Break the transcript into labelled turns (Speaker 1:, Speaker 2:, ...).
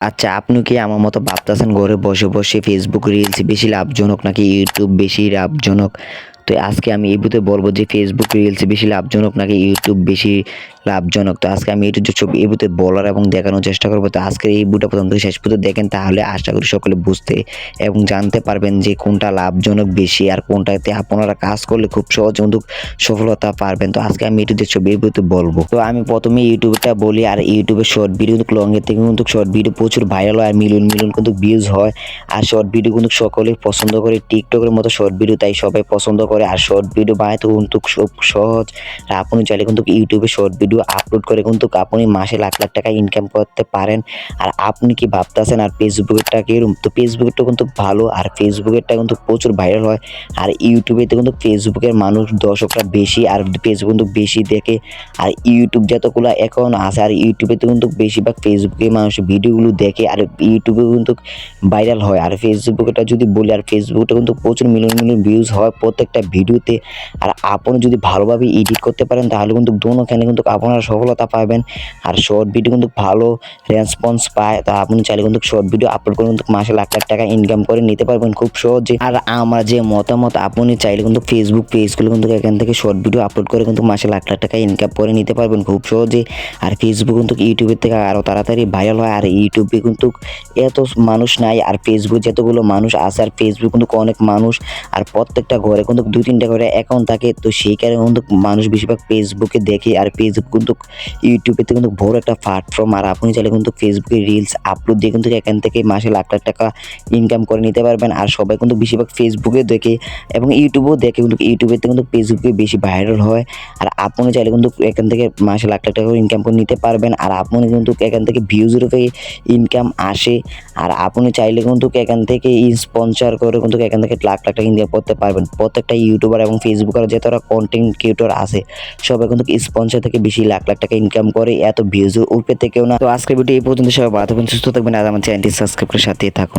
Speaker 1: আচ্ছা আপনি কি আমার মতো ভাবতেছেন ঘরে বসে বসে ফেসবুক রিলস বেশি লাভজনক নাকি ইউটিউব বেশি লাভজনক? তো আজকে আমি এই ভিডিওতে বলব যে ফেসবুক রিলস বেশি লাভজনক নাকি ইউটিউব বেশি লাভজনক? তো আজকে আমি এটুকু ছবি এই ভিডিওতে বলার এবং দেখানোর চেষ্টা করব। তো আজকের এই বুটা প্রথম থেকে শেষ পর্যন্ত দেখেন, তাহলে আশা করি সকলে বুঝতে এবং জানতে পারবেন যে কোনটা লাভজনক বেশি আর কোনটাতে আপনারা কাজ করলে খুব সহজ কিন্তু সফলতা পারবেন। তো আজকে আমি এটুকু ছবি এই ভিডিওতে বলব। তো আমি প্রথমে ইউটিউবটা বলি আর ইউটিউবে শর্ট ভিডিও কিন্তু লংয়ের থেকে কিন্তু শর্ট ভিডিও প্রচুর ভাইরাল হয় আর মিলিয়ন মিলিয়ন কিন্তু ভিউজ হয়। আর শর্ট ভিডিও কিন্তু সকলেই পছন্দ করে টিকটকের মতো শর্ট ভিডিও তাই সবাই পছন্দ করে। আর শর্ট ভিডিও বানাতে কিন্তু খুব সহজ। আর আপনি চাইলে কিন্তু ইউটিউবে শর্ট ভিডিও আপলোড করে কিন্তু আপনি মাসে লাখ লাখ টাকা ইনকাম করতে পারেন। আর আপনি কি ভাবতেছেন আর ফেসবুকেরটা কীরকম তো ফেসবুকেরটা কিন্তু ভালো আর ফেসবুকেরটা কিন্তু প্রচুর ভাইরাল হয়। আর ইউটিউবেতে কিন্তু ফেসবুকের মানুষ দর্শকরা বেশি আর ফেসবুক কিন্তু বেশি দেখে। আর ইউটিউব যতগুলো এখন আছে আর ইউটিউবেতে কিন্তু বেশিরভাগ ফেসবুকে মানুষ ভিডিওগুলো দেখে আর ইউটিউবে কিন্তু ভাইরাল হয়। আর ফেসবুকটা যদি বলি আর ফেসবুকটা কিন্তু প্রচুর মিলিয়ন মিলিয়ন ভিউজ হয় প্রত্যেকটা ভিডিওতে। আর আপনি যদি ভালোভাবে এডিট করতে পারেন, তাহলে কিন্তু দোনোখানে কিন্তু আপনারা সফলতা পাবেন। আর শর্ট ভিডিও কিন্তু ভালো রেসপন্স পায়। তা আপনি চাইলে কিন্তু শর্ট ভিডিও আপলোড করে কিন্তু মাসে লাখ লাখ টাকা ইনকাম করে নিতে পারবেন খুব সহজে। আর আমার যে মতামত, আপনি চাইলে কিন্তু ফেসবুক পেজগুলো কিন্তু এখান থেকে শর্ট ভিডিও আপলোড করে কিন্তু মাসে লাখ লাখ টাকা ইনকাম করে নিতে পারবেন খুব সহজে। আর ফেসবুক কিন্তু ইউটিউবের থেকে আরও তাড়াতাড়ি ভাইরাল হয়। আর ইউটিউবে কিন্তু এত মানুষ নাই। আর ফেসবুক যতগুলো মানুষ আছে, আর ফেসবুক কিন্তু অনেক মানুষ। আর প্রত্যেকটা ঘরে কিন্তু দুই তিনটা করে অ্যাকাউন্ট থাকে, তো সেই কারণে কিন্তু মানুষ বেশিরভাগ ফেসবুকে দেখে, আর ফেসবুক কিন্তু ইউটিউবেতে কিন্তু বড় একটা প্ল্যাটফর্ম আর আপনি চাইলে কিন্তু ফেসবুকে রিলস আপলোড দিয়ে কিন্তু এখান থেকে মাসে লাখ লাখ টাকা ইনকাম করে নিতে পারবেন, আর সবাই কিন্তু বেশিরভাগ ফেসবুকে দেখে এবং ইউটিউবেও দেখে কিন্তু ইউটিউবেতে কিন্তু ফেসবুকে বেশি ভাইরাল হয়, আর আপনি চাইলে কিন্তু এখান থেকে মাসে লাখ লাখ টাকা ইনকাম করে নিতে পারবেন, আর আপনি কিন্তু এখান থেকে ভিউজ রূপে ইনকাম আসে, আর আপনি চাইলে কিন্তু এখান থেকে স্পন্সর করে কিন্তু এখান থেকে লাখ লাখ টাকা ইনকাম করতে পারবেন, প্রত্যেকটা ইউটিউবার এবং ফেসবুকার যতটা কন্টেন্ট ক্রিয়েটর আছে, সবাই কিন্তু স্পন্সর থেকে বেশি লাখ লাখ টাকা ইনকাম করে, এত ভিউজ উপরে থেকেও না। তো আজকের ভিডিও এই পর্যন্ত, সবাই ভালো থাকবেন, সুস্থ থাকবেন, আর আমার চ্যানেলটি সাবস্ক্রাইব করে সাথে থাকুন।